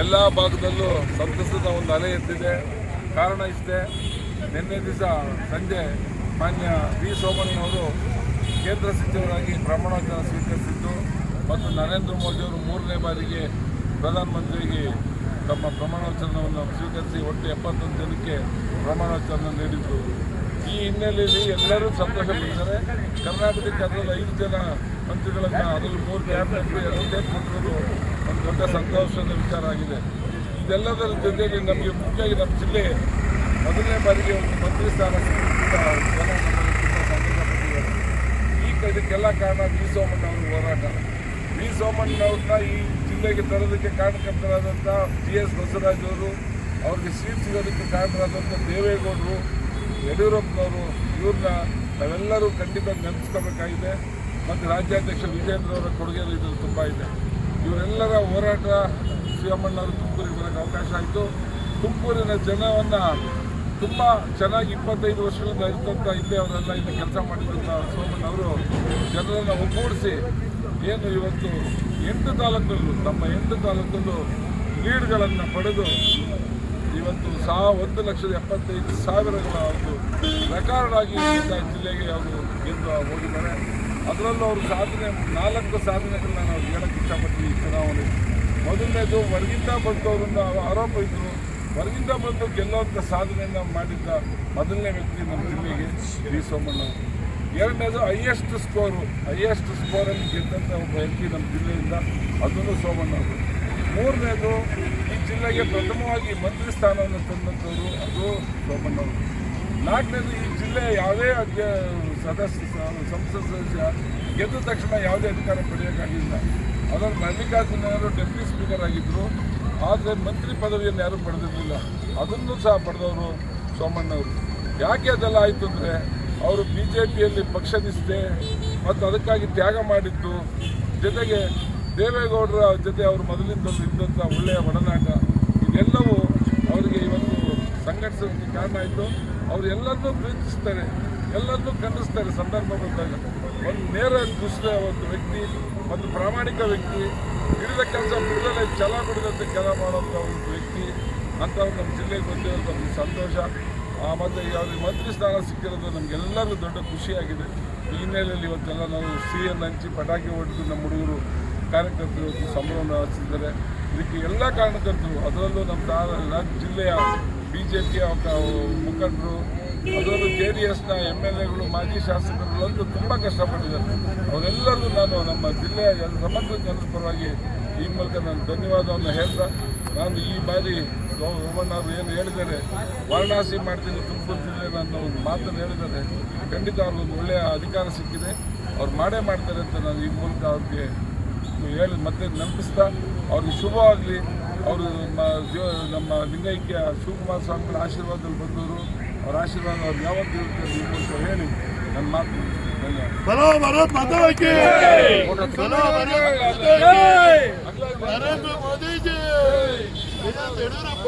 ಎಲ್ಲ ಭಾಗದಲ್ಲೂ ಸಂತಸದ ಒಂದು ಅಲೆ ಎದ್ದಿದೆ. ಕಾರಣ ಇಷ್ಟೇ, ನಿನ್ನೆ ದಿವಸ ಸಂಜೆ ಮಾನ್ಯ ವಿ ಸೋಮಣ್ಣನವರು ಕೇಂದ್ರ ಸಚಿವರಾಗಿ ಪ್ರಮಾಣವಚನ ಸ್ವೀಕರಿಸಿದ್ದು ಮತ್ತು ನರೇಂದ್ರ ಮೋದಿಯವರು ಮೂರನೇ ಬಾರಿಗೆ ಪ್ರಧಾನಮಂತ್ರಿಗೆ ತಮ್ಮ ಪ್ರಮಾಣವಚನವನ್ನು ಸ್ವೀಕರಿಸಿ ಒಟ್ಟು ಎಪ್ಪತ್ತೊಂದು ಜನಕ್ಕೆ ಪ್ರಮಾಣವಚನ ನೀಡಿದ್ದು. ಈ ಹಿನ್ನೆಲೆಯಲ್ಲಿ ಎಲ್ಲರೂ ಸಂತೋಷಪಟ್ಟಿದ್ದಾರೆ ಕರ್ನಾಟಕಕ್ಕೆ ಅದರಲ್ಲಿ ಐದು ಜನ ಮಂತ್ರಿಗಳನ್ನು ಅದರಲ್ಲಿ ಮೂರು ಕ್ಯಾಬಿನೆಟ್ ಎರಡು ಮಂತ್ರಿಗಳು ಒಂದು ದೊಡ್ಡ ಸಂತೋಷದ ವಿಚಾರ ಆಗಿದೆ. ಇದೆಲ್ಲದರ ಜೊತೆಗೆ ನಮಗೆ ಮುಖ್ಯವಾಗಿ ನಮ್ಮ ಜಿಲ್ಲೆ ಮೊದಲನೇ ಬಾರಿಗೆ ಒಂದು ಮಂತ್ರಿ ಸ್ಥಾನ ಜನ ಈ ಇದಕ್ಕೆಲ್ಲ ಕಾರಣ ವಿ. ಸೋಮಣ್ಣ ಅವರ ಹೋರಾಟ. ವಿ. ಸೋಮಣ್ಣವ್ರನ್ನ ಈ ಜಿಲ್ಲೆಗೆ ತರೋದಕ್ಕೆ ಕಾರಣಕರ್ತರಾದಂಥ ಜಿ. ಎಸ್. ಬಸವರಾಜ್ ಅವರು, ಅವ್ರಿಗೆ ಸೀಟ್ ಸಿಗೋದಕ್ಕೆ ಕಾರಣರಾದಂಥ ದೇವೇಗೌಡರು, ಯಡಿಯೂರಪ್ಪನವರು, ಇವ್ರನ್ನ ನಾವೆಲ್ಲರೂ ಖಂಡಿತ ನೆನೆಸ್ಕೋಬೇಕಾಗಿದೆ. ಮತ್ತು ರಾಜ್ಯಾಧ್ಯಕ್ಷ ವಿಜೇಂದ್ರ ಅವರ ಕೊಡುಗೆ ಇದು ತುಂಬ ಇದೆ. ಇವರೆಲ್ಲರ ಹೋರಾಟ ಶಿವಮ್ಮಣ್ಣವರು ತುಮಕೂರಿಗೆ ಬರೋಕ್ಕೆ ಅವಕಾಶ ಆಯಿತು. ತುಮಕೂರಿನ ಜನವನ್ನು ತುಂಬ ಚೆನ್ನಾಗಿ ಇಪ್ಪತ್ತೈದು ವರ್ಷಗಳಿಂದ ಇರ್ತಂಥ ಹಿಂದೆ ಅವರೆಲ್ಲ ಇಲ್ಲಿ ಕೆಲಸ ಮಾಡಿದಂಥ ಸೋಮಣ್ಣವರು ಜನರನ್ನು ಒಗ್ಗೂಡಿಸಿ ಏನು ಇವತ್ತು ಎಂಟು ತಾಲೂಕಲ್ಲೂ ನಮ್ಮ ಎಂಟು ತಾಲೂಕಲ್ಲೂ ಲೀಡ್ಗಳನ್ನು ಪಡೆದು ಇವತ್ತು ಸಾ ಒಂದು ಲಕ್ಷದ ಎಪ್ಪತ್ತೈದು ಸಾವಿರಗಳ ಒಂದು ರೆಕಾರ್ಡ್ ಆಗಿ ಜಿಲ್ಲೆಗೆ ಅವರು ಗೆದ್ದು ಹೋಗಿದ್ದಾರೆ. ಅದರಲ್ಲೂ ಅವರು ಸಾಧನೆ, ನಾಲ್ಕು ಸಾಧನೆಗಳನ್ನ ನಾವು ಹೇಳಕ್ಕೆ ಇಷ್ಟಪಡ್ತೀವಿ ಈ ಚುನಾವಣೆ. ಮೊದಲನೇದು, ಹೊರಗಿಂದ ಬಂದವರನ್ನ ಆರೋಪ ಇದ್ರು. ಹೊರಗಿಂದ ಬಂದು ಗೆಲ್ಲುವಂಥ ಸಾಧನೆಯನ್ನು ಮಾಡಿದ್ದ ಮೊದಲನೇ ವ್ಯಕ್ತಿ ನಮ್ಮ ಜಿಲ್ಲೆಗೆ ಡಿ. ಸೋಮಣ್ಣ ಅವರು. ಎರಡನೇದು ಹೈಯೆಸ್ಟ್ ಸ್ಕೋರು ಹೈಯೆಸ್ಟ್ ಸ್ಕೋರಲ್ಲಿ ಗೆದ್ದಂಥ ಒಬ್ಬ ವ್ಯಕ್ತಿ ನಮ್ಮ ಜಿಲ್ಲೆಯಿಂದ ಅದನ್ನು ಸೋಮಣ್ಣ ಅವರು. ಮೂರನೇದು, ಈ ಜಿಲ್ಲೆಗೆ ಪ್ರಥಮವಾಗಿ ಮಂತ್ರಿ ಸ್ಥಾನವನ್ನು ತಂದಂಥವ್ರು ಅದು ಸೋಮಣ್ಣವರು ನಾಲ್ಕನೇದು ಈ ಜಿಲ್ಲೆ ಯಾವುದೇ ಸದಸ್ಯ ಸಂಸದ ಸದಸ್ಯ ಗೆದ್ದ ತಕ್ಷಣ ಯಾವುದೇ ಅಧಿಕಾರ ಪಡೆಯೋಕ್ಕಾಗಿಲ್ಲ ಅದರ ಮಲ್ಲಿಕಾರ್ಜುನ ಅವರು ಡೆಪ್ಯೂಟಿ ಸ್ಪೀಕರ್ ಆಗಿದ್ದರು ಆದರೆ ಮಂತ್ರಿ ಪದವಿಯನ್ನು ಯಾರೂ ಪಡೆದಿರಲಿಲ್ಲ. ಅದನ್ನು ಸಹ ಪಡೆದವರು ಸೋಮಣ್ಣವರು. ಯಾಕೆ ಅದೆಲ್ಲ ಆಯಿತು ಅಂದರೆ, ಅವರು ಬಿ ಜೆ ಪಿಯಲ್ಲಿ ಪಕ್ಷ ಮತ್ತು ಅದಕ್ಕಾಗಿ ತ್ಯಾಗ ಮಾಡಿದ್ದು ಜೊತೆಗೆ ದೇವೇಗೌಡರ ಜೊತೆ ಅವರು ಮೊದಲಿಂದ ಇದ್ದಂಥ ಒಳ್ಳೆಯ ಒಡನಾಟ, ಇದೆಲ್ಲವೂ ಸಂಘಟಿಸೋದಕ್ಕೆ ಕಾರಣ ಆಯಿತು. ಅವರು ಎಲ್ಲರನ್ನೂ ಪ್ರೀತಿಸ್ತಾರೆ, ಎಲ್ಲರನ್ನೂ ಖಂಡಿಸ್ತಾರೆ, ಸಂದರ್ಭ ಬಂದಾಗ ಒಂದು ನೇರ ದೃಷ್ಟಿಯ ಒಂದು ವ್ಯಕ್ತಿ, ಒಂದು ಪ್ರಾಮಾಣಿಕ ವ್ಯಕ್ತಿ, ಹಿಡಿದ ಕೆಲಸ ಬಿಡದಲ್ಲೇ ಛಲ ಬಿಡದಂತೆ ಕೆಲಸ ಮಾಡುವಂಥ ಒಂದು ವ್ಯಕ್ತಿ, ಅಂಥವ್ರು ನಮ್ಮ ಜಿಲ್ಲೆಗೆ ಬಂದಿರೋದು ನಮಗೆ ಸಂತೋಷ. ಮತ್ತು ಅವ್ರಿಗೆ ಮಂತ್ರಿ ಸ್ಥಾನ ಸಿಕ್ಕಿರೋದು ನಮಗೆಲ್ಲರಿಗೂ ದೊಡ್ಡ ಖುಷಿಯಾಗಿದೆ. ಈ ಹಿನ್ನೆಲೆಯಲ್ಲಿ ಇವತ್ತೆಲ್ಲ ನಾವು ಸಿಹಿಯನ್ನು ಹಂಚಿ ಪಟಾಕಿ ಹೊಡೆದು ನಮ್ಮ ಹುಡುಗರು ಕಾರ್ಯಕರ್ತರು ಆಚರಿಸಿದ್ದಾರೆ ಇದಕ್ಕೆ ಎಲ್ಲ ಕಾರಣಕರ್ತರು, ಅದರಲ್ಲೂ ನಮ್ಮ ತಾ- ಜಿಲ್ಲೆಯ ಬಿ ಜೆ ಪಿಯ ಮುಖಂಡರು, ಅದರಲ್ಲೂ ಜೆ ಡಿ ಎಸ್ನ ಎಂ ಎಲ್ ಎಗಳು, ಮಾಜಿ ಶಾಸಕರುಗಳಂತೂ ತುಂಬ ಕಷ್ಟಪಟ್ಟಿದ್ದಾರೆ. ಅವರೆಲ್ಲರೂ ನಾನು ನಮ್ಮ ಜಿಲ್ಲೆಯ ಸಮಗ್ರ ಜನರ ಪರವಾಗಿ ಈ ಮೂಲಕ ನಾನು ಧನ್ಯವಾದವನ್ನು ಹೇಳ್ತಾ, ನಾನು ಈ ಬಾರಿ ಸೋಮಣ್ಣವರು ಏನು ಹೇಳಿದ್ದಾರೆ, ವಾರಣಾಸಿ ಮಾಡ್ತೀನಿ ತುಮಕೂರು ಜಿಲ್ಲೆ ನನ್ನ ಒಂದು ಮಾತನ್ನು ಹೇಳಿದ್ದಾರೆ. ಖಂಡಿತ ಅವ್ರಿಗೊಂದು ಒಳ್ಳೆಯ ಅಧಿಕಾರ ಸಿಕ್ಕಿದೆ. ಅವ್ರು ಮಾಡೇ ಮಾಡ್ತಾರೆ ಅಂತ ನಾನು ಈ ಮೂಲಕ ಅವ್ರಿಗೆ ಹೇಳಿ ಮತ್ತೆ ನೆನಪಿಸ್ತಾ, ಅವ್ರಿಗೆ ಶುಭವಾಗಲಿ. ಅವರು ನಮ್ಮ ಜೀವ ನಮ್ಮ ಲಿಂಗೈಕ್ಯ ಶಿವಕುಮಾರ ಸ್ವಾಮಿಗಳ ಆಶೀರ್ವಾದದಲ್ಲಿ ಬಂದವರು. ಅವರ ಆಶೀರ್ವಾದ ಅವ್ರು ಯಾವತ್ತೂ ಇರುತ್ತೆ ಹೇಳಿ. ನನ್ನ ಮಾತು ನರೇಂದ್ರ ಮೋದಿ ಜಿ! ಯಡಿಯೂರಪ್ಪ